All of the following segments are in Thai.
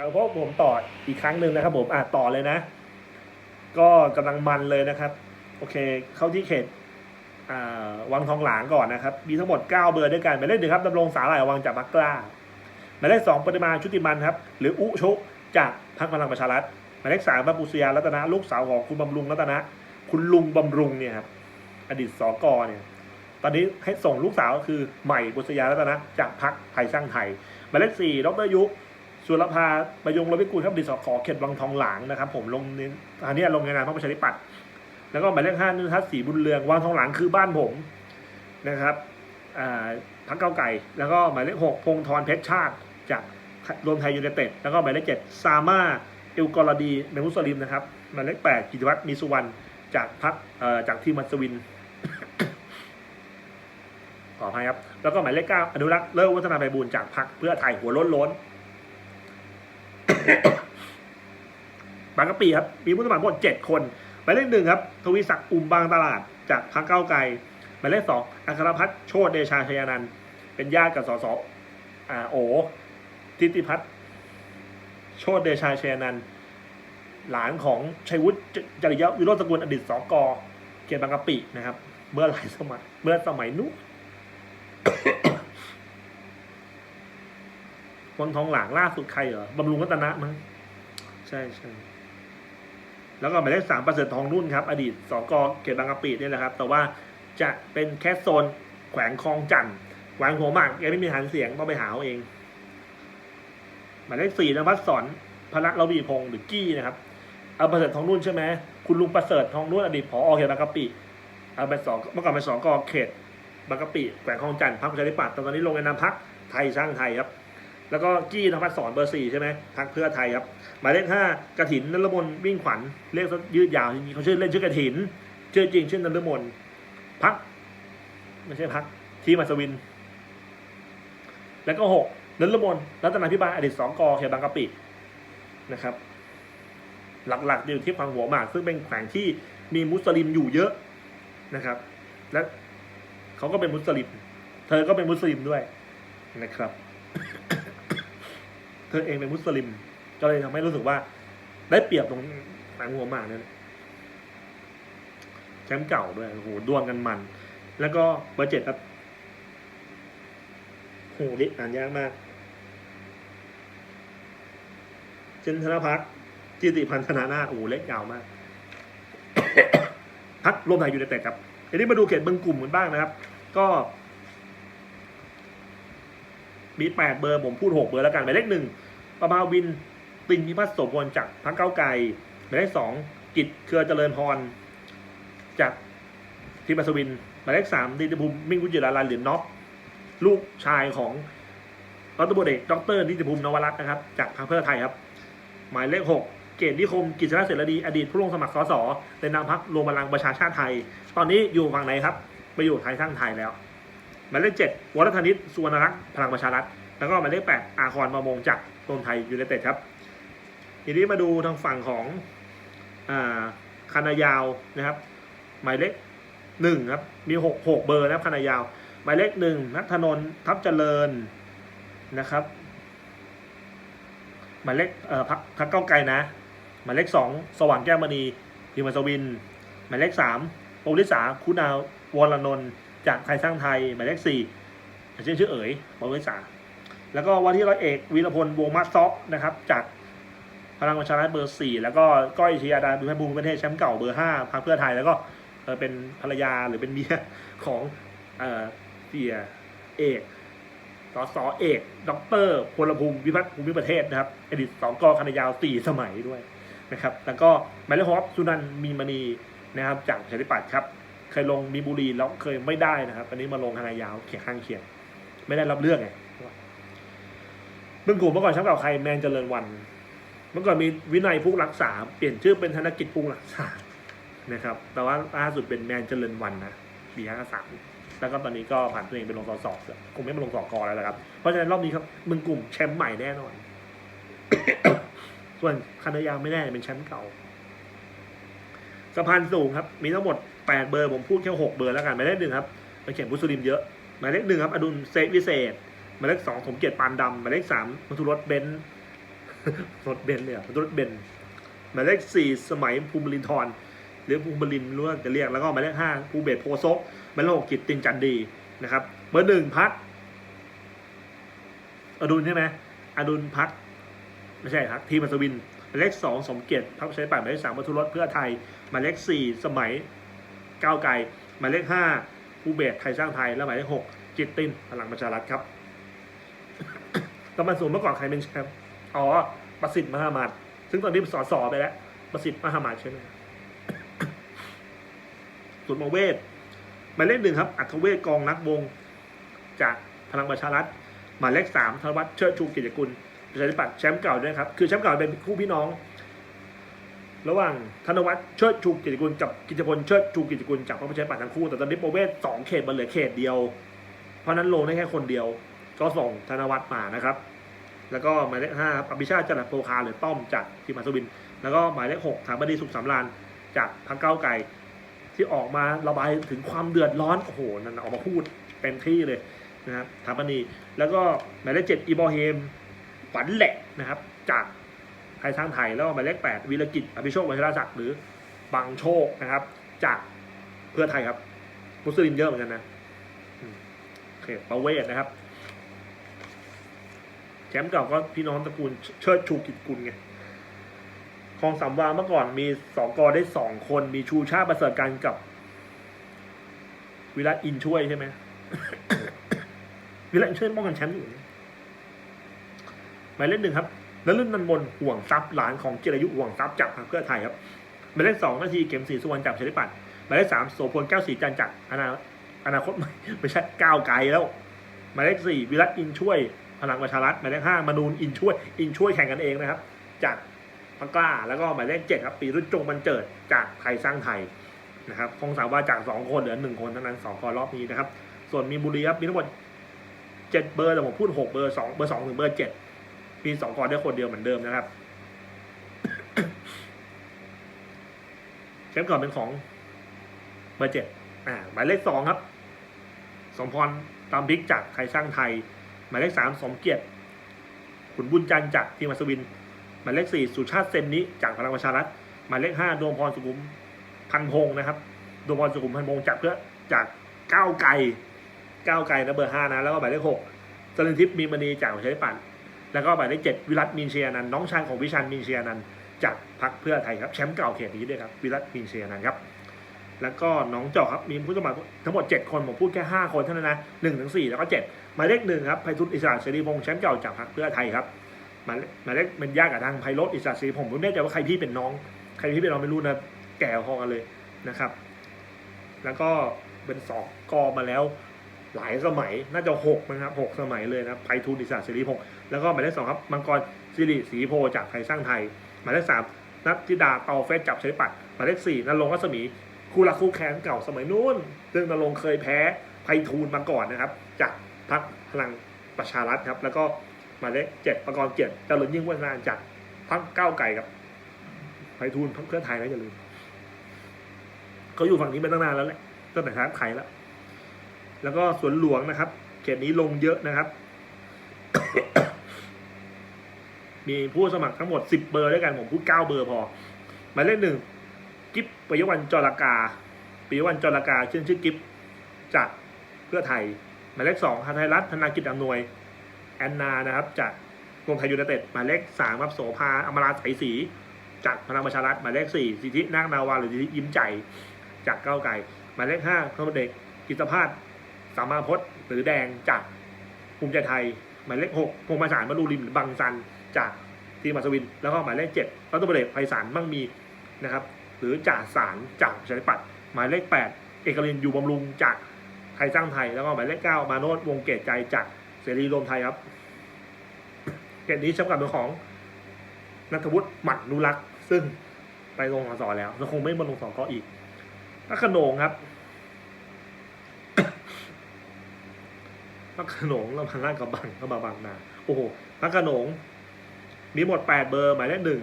ครับเพราะผมต่ออีกครั้งหนึ่งนะครับผมอะต่อเลยนะ ก็กำลังมันเลยนะครับ โอเค เข้าที่เขตอ่าวังทองหลางก่อนนะครับ มีทั้งหมด 9 เบอร์ด้วยกันหมายเลขหนึ่งครับดำรงสาหร่ายวังจากพักกล้าหมายเลขสองปริมาชุติมันครับ หรืออุชุจากพรรคพลังประชารัฐหมายเลขสามบัปุสยารัตนะลูกสาวของคุณบำรุงรัตนะ คุณลุงบำรุงเนี่ยครับอดีตสกเนี่ยตอนนี้ให้ส่งลูกสาวก็คือใหม่บุษยารัตนะจากพรรคไทยสร้างไทยหมายเลขสี่ดรยุ สุรภาประยงรวิกุลครับดีตสขเขตวังทองหลางนะครับ ผมลงในอันนี้ลงในนามพรรคประชาธิปัตย์แล้วก็หมายเลขห้านุทัศน์ศรีบุญเรืองวังทองหลางคือบ้านผมนะครับอ่าพรรคเก้าไก่ แล้วก็หมายเลขหกพงธรเพชรชาติ จากรวมไทยยูไนเต็ดแล้วก็หมายเลขเจ็ดซามาเอลกอรดีเมมุสลิมนะครับหมายเลขแปดกิติวัตรมีสุวรรณจากพรรคเอ่อจากทีมมัสวินขออภัยครับ แล้วก็หมายเลขเก้าอนุรักษ์เลิศวัฒนาไพบูลจากพรรคเพื่อไทยหัวล้นล้น บางกะปีครับ มีผู้สมัครทั้งหมดเจ็ดคนหมายเลขหนึ่งครับ ทวีศักดิ์อุ่มบางตลาด จากพรรคก้าไกลหมายเลขสองอัครพัฒน์โชติเดชาชยานันท์เป็นญาติกับสสอ่าโอทิติพัฒน์โชติเดชาชยานันท์หลานของชัยวุฒิจริยวิโรจน์สกุลอดีตสกเขตบางกะปินะครับ เมื่อหลายสมัยเมื่อสมัยนู้น วังทองหลางล่าสุดใครเหรอบำรุงรัตนะมั้งใช่ใช่แล้วก็หมายเลขสามประเสริฐทองนุ่นครับ อดีตสกเขตบางกะปิเนี่ยแหละครับ แต่ว่าจะเป็นแค่โซนแขวงคลองจันทร์แขวงหัวหมากแกไม่มีฐานเสียงต้องไปหาเอาเองหมายเลขสี่นภัสสอนพระระวีพงศ์หรือกี้นะครับเอาประเสริฐทองนุ่นใช่ไหมคุณลุงประเสริฐทองนุ่นอดีตผอเขตบางกะปิเอาเป็นสองเมื่อก่อนเป็นสองกอเขตบางกะปิแขวงคลองจันทร์พรรคประชาธิปัตย์แต่ตอนนี้ลงในนามพรรคไทยสร้างไทยครับ แล้วก็กี้นภัสสอนเบอร์สี่ใช่ไหมพรรคเพื่อไทยครับหมายเลขห้ากระถินนรมนวิ่งขวัญเรียกยืดยาวจริงๆเขาชื่อเล่นชื่อกระถินชื่อจริงชื่อนรมนพักไม่ใช่พักทีมัสวิน แล้วก็หกนรมนรัตนาพิบาลอดีตสองกอเขตบางกะปินะครับ หลักๆอยู่ที่ฟังหัวหมากซึ่งเป็นแขวงที่มีมุสลิมอยู่เยอะนะครับ และเขาก็เป็นมุสลิม เธอก็เป็นมุสลิมด้วยนะครับ เธอเองเป็นมุสลิม ก็เลยทำให้รู้สึกว่า ได้เปรียบตรงหนังหัวหมากเนี่ยแชมป์เก่าด้วยโอ้โหดวลกันมัน แล้วก็เบอร์เจ็ดครับโหดิอ่านยากมากเจนธนพักจิติพันธนานาโอ้โหเล็กยาวมากพักรวมไทยอยู่ในเต็ดครับทีนี้มาดูเขตเบึงกลุ่มกันบ้างนะครับ ก็ มีแปดเบอร์ผมพูดหกเบอร์แล้วกันหมายเลขหนึ่งประมาวินตินพิพัฒน์โสพลจากพรรคเก้าไกลหมายเลขสองกิจเครือเจริญพร จากทีมอัศวินหมายเลขสามดิติภูมิมิ่งวุฒิราลันหรือน็อปลูกชายของรัฐบเอกดรนิติภูมินวรัตน์นะครับ จากพรรคเพื่อไทยครับ หมายเลขหกเกตนิคมกิจสนะเสรดี อดีตผู้ลงสมัครสสในนามพรรครวมพลังประชาชาติไทย ตอนนี้อยู่ฝั่งไหนครับ ไปอยู่ไทยสร้างไทยแล้ว หมายเลขเจ็ดวรธนิตสุวรรณรักษ์พลังประชารัฐแล้วก็หมายเลขแปดอาคอนมามงจากรวมไทยยูไนเต็ดครับทีนี้มาดูทางฝั่งของอ่าคณะยาวนะครับ หมายเลขหนึ่งครับมีหกหกเบอร์นะครับคณะยาว หมายเลขหนึ่งนัทนนท์ทัพเจริญนะครับ หมายเลขเอ่อพักพักเก้าไกลนะ หมายเลขสองสว่างแก้วมณีพิมพ์สวิน หมายเลขสามโอลิสาคุณาวรนนท์ จากไทยสร้างไทยหมายเลขสี่ชื่อชื่อเอ๋ยโอลิสาแล้วก็วันที่ร้อยเอกวีรพลวงมัดซอกนะครับ จากพลังประชารัฐเบอร์สี่แล้วก็ก้อยชียาดาบุญพภูมิประเทศแชมป์เก่าเบอร์ห้าพรรคเพื่อไทยแล้วก็เป็นภรรยาหรือเป็นเมียของเอ่อเสียเอกสสเอกด็อกเตอร์พลภูมิวิพัฒน์ภูมิประเทศนะครับอดีตสองกคณะยาวสี่สมัยด้วยนะครับ แล้วก็หมายเลขหกครับสุนันท์มีมณีนะครับจากประชาธิปัตย์ครับ เคยลงมีบุรีแล้วเคยไม่ได้นะครับ อันนี้มาลงคณะยาวเขียนข้างเคียง ไม่ได้รับเลือกไงเมื่อก่อนเมื่อก่อนแชมป์เก่าใครแมนเจริญวัน เมื่อก่อนมีวินัยผู้รักษา เปลี่ยนชื่อเป็นธนกิจผู้รักษานะครับ แต่ว่าล่าสุดเป็นแมนเจริญวันนะปีห้าสามแล้วก็ตอนนี้ก็ผ่านตัวเองเป็นลงสอสอบคงไม่มาลงสอกอแล้วนะครับ เพราะฉะนั้นรอบนี้ครับมึงกลุ่มแชมป์ใหม่แน่นอน ส่วนคณะยาวไม่แน่เป็นแชมป์เก่า สะพานสูงครับ มีทั้งหมดแปดเบอร์ ผมพูดแค่หกเบอร์แล้วกันหมายเลขหนึ่งครับไปเขียนมุสลิมเยอะหมายเลขหนึ่งครับอดุลเซฟวิเศษหมายเลขสองสมเกียรติปานดำหมายเลขสามมัทุรสเบนซ์รถเบนซ์เลยอะรถเบนซ์หมายเลขสี่สมัยภูมิลินทรหรือภูมิลินรู้ว่าจะเรียกแล้วก็หมายเลขห้าภูเบศโพซกหมายเลขหกกิตตินจันดีนะครับเบอร์หนึ่งพัดอดุลใช่ไหมอดุลพัดไม่ใช่ครับทีมอัศวิน หมายเลขสองสมเกียรติพักประชาธิปัตย์หมายเลขสามวัทุรสเพื่อไทยหมายเลขสี่สมัยก้าวไกลหมายเลขห้าภูเบศไทยสร้างไทยและหมายเลขหกจิตตินพลังประชารัฐครับตอนมาสูงเมื่อก่อนใครเป็นแชมป์อ๋อประสิทธิ์มหามาดซึ่งตอนนี้สอสอไปแล้ว ประสิทธิ์มหามาดใช่ไหมส่วนมาเวทหมายเลขหนึ่งครับ อัธเวศกองนักวง จากพลังประชารัฐหมายเลขสามธนวัฒน์เชิดชูกิจกุล ประชาธิปัตย์แชมป์เก่าด้วยครับ คือแชมป์เก่าเป็นคู่พี่น้อง ระหว่างธนวัฒน์เชิดชูกิจกุลกับกิจพลเชิดชูกิจกุลจากพรรคประชาธิปัตย์ทั้งคู่แต่ตอนนี้ประเวศสองเขตมันเหลือเขตเดียว เพราะนั้นลงได้แค่คนเดียว ก็ส่งธนวัฒน์มานะครับ แล้วก็หมายเลขห้าอภิชาติจรัสโพคาหรือต้อมจากทีมอัศวิน แล้วก็หมายเลขหกถามบดีสุขสำราญจากพรรคเก้าไกลที่ออกมาระบายถึงความเดือดร้อนโอ้โหนั่นออกมาพูดเต็มที่เลยนะครับถามบดีแล้วก็หมายเลขเจ็ดอีบอเฮม ขวัญแหลกนะครับ จากไทยสร้างไทยแล้วมาเลขแปดวีรกิจอภิโชควัชรศักดิ์หรือบางโชคนะครับ จากเพื่อไทยครับ มุสลิมเยอะเหมือนกันนะโอเคประเวศนะครับแชมป์เก่าก็พี่น้องตระกูลเชิดชูกิจกุลไงคลองสามวาเมื่อก่อนมีสองกอได้สองคน มีชูชาติประเสริฐกันกับ วิรัตอินช่วยใช่ไหมวิรัตอินช่วยป้องกันแชมป์อยู่ มายเลขหนึ่งครับนฤนันมนห่วงทรัพย์หลานของจิรยุห่วงทรัพย์จากพรรคเพื่อไทยครับหมายเลขสองนาทีเข็มศรีสุวรรณจากชาธิปัตหมายเลขสามโสพลแก้วศรีจันจากอนาอนาคตใหม่ไม่ใช่ก้าวไกลแล้วหมายเลขสี่วิรัตอินช่วยพลังประชารัฐหมายเลขห้ามนูนอินช่วยอินช่วยแข่งกันเองนะครับ จากพักกล้าแล้วก็หมายเลขเจ็ดครับปีรุ่นจงบันเจิดจากไทยสร้างไทยนะครับคงสาวว่าจากสองคนเหลือหนึ่งคนเท่านั้นสองคนรอบนี้นะครับ ส่วนมีบุรีครับมีทั้งหมดเจ็ดเบอร์แต่ผมพูดหกเบอร์สองเบอร์สองถึงเบอร์เจ็ด มีสองคนได้คนเดียวเหมือนเดิมนะครับแชมป์ก่อนเป็นของเบอร์เจ็ดอ่าหมายเลขสองครับ สมพรตามบิ๊กจากไทยสร้างไทย หมายเลขสามสมเกียรติขุนบุญจันทร์จากทีมอัศวิน หมายเลขสี่สุชาติเซนนิจากพลังประชารัฐ หมายเลขห้าดวงพรสุขุมพันพงศ์นะครับดวงพรสุขุมพันพงศ์จากเพื่อจากก้าวไกลก้าวไกลนะเบอร์ห้านะแล้วก็หมายเลขหกจรินทิพย์มีมณีจากประชาธิปัตย์ แล้วก็หมายเลขเจ็ดวิรัตมินเชียนันน้องชายของวิชันมินเชียนันจากพรรคเพื่อไทยครับแชมป์เก่าเขตนี้ด้วยครับวิรัตมินเชียนันครับแล้วก็น้องจอกครับมีผู้สมัครทั้งหมด 7 คนผมพูดแค่ 5 คนเท่านั้นนะหนึ่งถึงสี่แล้วก็เจ็ดหมายเลขหนึ่งครับไพฑุตอิสระเสรีพงษ์แชมป์เก่าจากพรรคเพื่อไทยครับหมายเลขหมายเลขเป็นญาติกับทางไพโรธอิสระเสรีผมไม่แน่ใจว่าใครพี่เป็นน้อง ใครพี่เป็นน้องไม่รู้นะแก่พอกันเลยนะครับ แล้วก็เป็นสองกอมาแล้วหลายสมัยน่าจะหกนะครับหกสมัยเลยนะไพฑูรย์อิสระเสรีพงษ์ แล้วก็หมายเลขสองครับมังกรสิริศรีโพจากไทยสร้างไทย หมายเลขสามนัทธิดาเตาเฟสจับใช้ปัดหมายเลขสี่นรงรัศมีคู่รักคู่แค้นเก่าสมัยนู้นซึ่งนรงเคยแพ้ไพฑูรย์มาก่อนนะครับ จากพรรคพลังประชารัฐครับ แล้วก็หมายเลขเจ็ดประกรณ์เกียรติเจริญยิ่งวัฒนานจากพรรคก้าวไก่ครับไพฑูรย์พรรคเพื่อไทยนะอย่าลืมเขาอยู่ฝั่งนี้มาตั้งนานแล้วแหละตั้งแต่ทางไทยแล้วแล้วก็สวนหลวงนะครับ เขตนี้ลงเยอะนะครับ มีผู้สมัครทั้งหมด 10 เบอร์ด้วยกันผมพูด 9 เบอร์พอหมายเลขหนึ่งกิฟปิยวันจรากาปิยวันจรากาชื่อชื่อกิฟจากเพื่อไทยหมายเลขสองฮาไทยรัฐธนากิจอำนวยแอนนานะครับจากกรมไทยยูไนเต็ดหมายเลขสามครับโสภาอมราไสยศรีจากพลังประชารัฐหมายเลขสี่สิทธินาคนาวาหรือสิทธิยิ้มใจจากก้าวไกลหมายเลขห้าพลเด็กกิตภาสสามาพจน์หรือแดงจากภูมิใจไทย หมายเลขหกพงษ์มาสารมารูริมหรือบังซัน จากทีมอัศวิน แล้วก็หมายเลขเจ็ดรัตบเอกไพศาลมั่งมีนะครับ หรือจ่าสารจากประชาธิปัตย์หมายเลขแปดเอกลินอยู่บำรุงจากไทยสร้างไทย แล้วก็หมายเลขเก้ามาโนดวงเกตใจจากเสรีรวมไทยครับเกตนี้ช่นกับเป็นของนัทวุฒิหมัดนุรักษ์ซึ่งไปลงสอสอแล้วแล้วคงไม่มาลงสอก็อีกพระขนงครับพระขนงเราพังลาดกระบังก็มาบางนาโอ้โหพระขนง มีหมดแปดเบอร์ หมายเลขหนึ่ง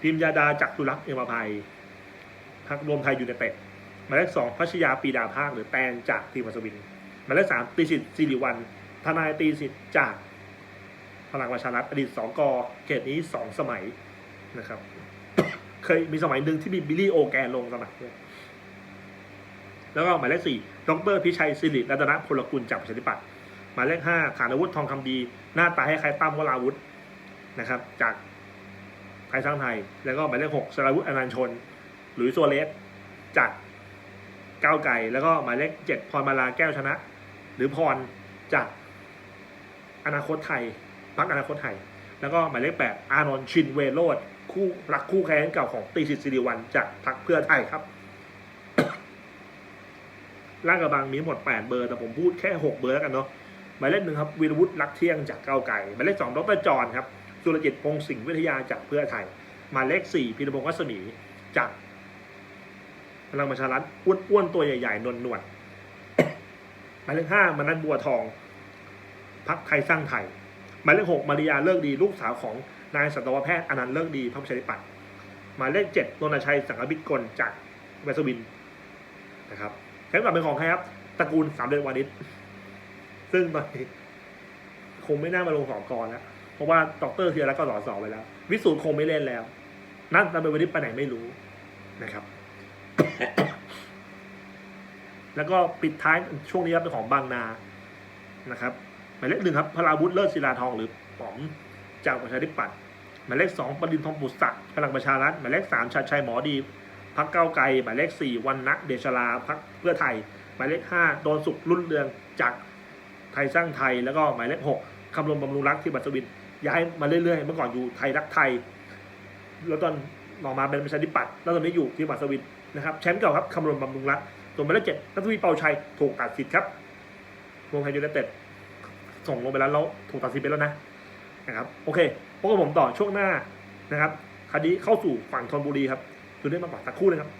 พิมยาดาจักรสุรักษ์เอมาภัยพักรวมไทยยูไนเต็ดหมายเลขสองพัชยาปีดาภาคหรือแตนจากทีมอัศวินหมายเลขสามตีสิทธิ์สิริวัลทนายตีสิทธิ์จากพลังประชารัฐอดีตสกเขตนี้สองสมัยนะครับ เคยมีสมัยหนึ่งที่มีบิลลี่โอแกนลงสมัครด้วยแล้วก็หมายเลขสี่ดรพิชัยสิริรัตนพลกุลจากประชาธิปัตย์หมายเลขห้าฐานอาวุธทองคำดี หน้าตาให้ใครตั้มวราวุธ นะครับ จากไทยสร้างไทย แล้วก็หมายเลขหกสราวุธอนันชน หรือโซเลสจากก้าวไก่แล้วก็หมายเลขเจ็ดพรมาลาแก้วชนะ หรือพรจากอนาคตไทยพักอนาคตไทย แล้วก็หมายเลขแปดอานนท์ชินเวโรดคู่รักคู่แค้นเก่าของตีสิทธิ์สิริวัลจากพรรคเพื่อไทยครับล่างกระบังมีหมด 8 เบอร์ แต่ผมพูดแค่ 6 เบอร์แล้วกันเนาะหมายเลขหนึ่งครับวีรวุฒิรักเที่ยงจากก้าวไก่หมายเลขสองดรจรครับ สุรจิตพงศ์สิงห์วิทยาจากเพื่อไทย มาเลขสี่พีรพงศ์วัศมีจากพลังประชารัฐอ้วนๆตัวใหญ่ๆนวลนวลๆหมายเลขห้ามนันบัวทองพักไทยสร้างไทยหมายเลขหกมาริยาเลิกดีลูกสาวของนายสัตวแพทย์อนันต์เลิกดีพรรคประชาธิปัตย์หมายเลขเจ็ดนนทชัยสังกบิตกลจากเวสวินนะครับแค่กลับเป็นของใครครับตระกูลสามเดือนวานิชซึ่งตอนนี้คงไม่น่ามาลงสอบกรแล้ว ราะว่าดรเทียรักก็สอสอไปแล้ว วิสูตรคงไม่เล่นแล้ว นั่นตามเป็นวานิชไปไหนไม่รู้นะครับ แล้วก็ปิดท้ายช่วงนี้ครับเป็นของบางนานะครับหมายเลขหนึ่งครับพลาวุฒิเลิศศิลาทองหรือป๋อมจากประชาธิปัตย์หมายเลขสองปรินทองปุษะพลังประชารัฐหมายเลขสามชัดชัยหมอดีพักเก้าไกลหมายเลขสี่วันนะเดชลาพักเพื่อไทย หมายเลขห้าโดนสุขรุ่นเรืองจากไทยสร้างไทย แล้วก็หมายเลขหกคำรณบำรุงรักที่บัตรวิน ย้ายมาเรื่อยๆ เมื่อก่อนอยู่ไทยรักไทย แล้วตอนออกมาเป็นประชาธิปัตย์แล้วตอนนี้อยู่ที่บัตรวินนะครับแชมป์เก่าครับคำรณบำรุงรักส่วนหมายเลขเจ็ดนัทวีเปาชัยถูกตัดสิทธิ์ครับวงไทยยูไนเต็ดส่งลงไปแล้วแล้วถูกตัดสินไปแล้วนะนะครับโอเคพบกับผมต่อช่วงหน้านะครับคดีเข้าสู่ฝั่งธนบุรีครับดูได้มาก่อนสักครู่นะครับ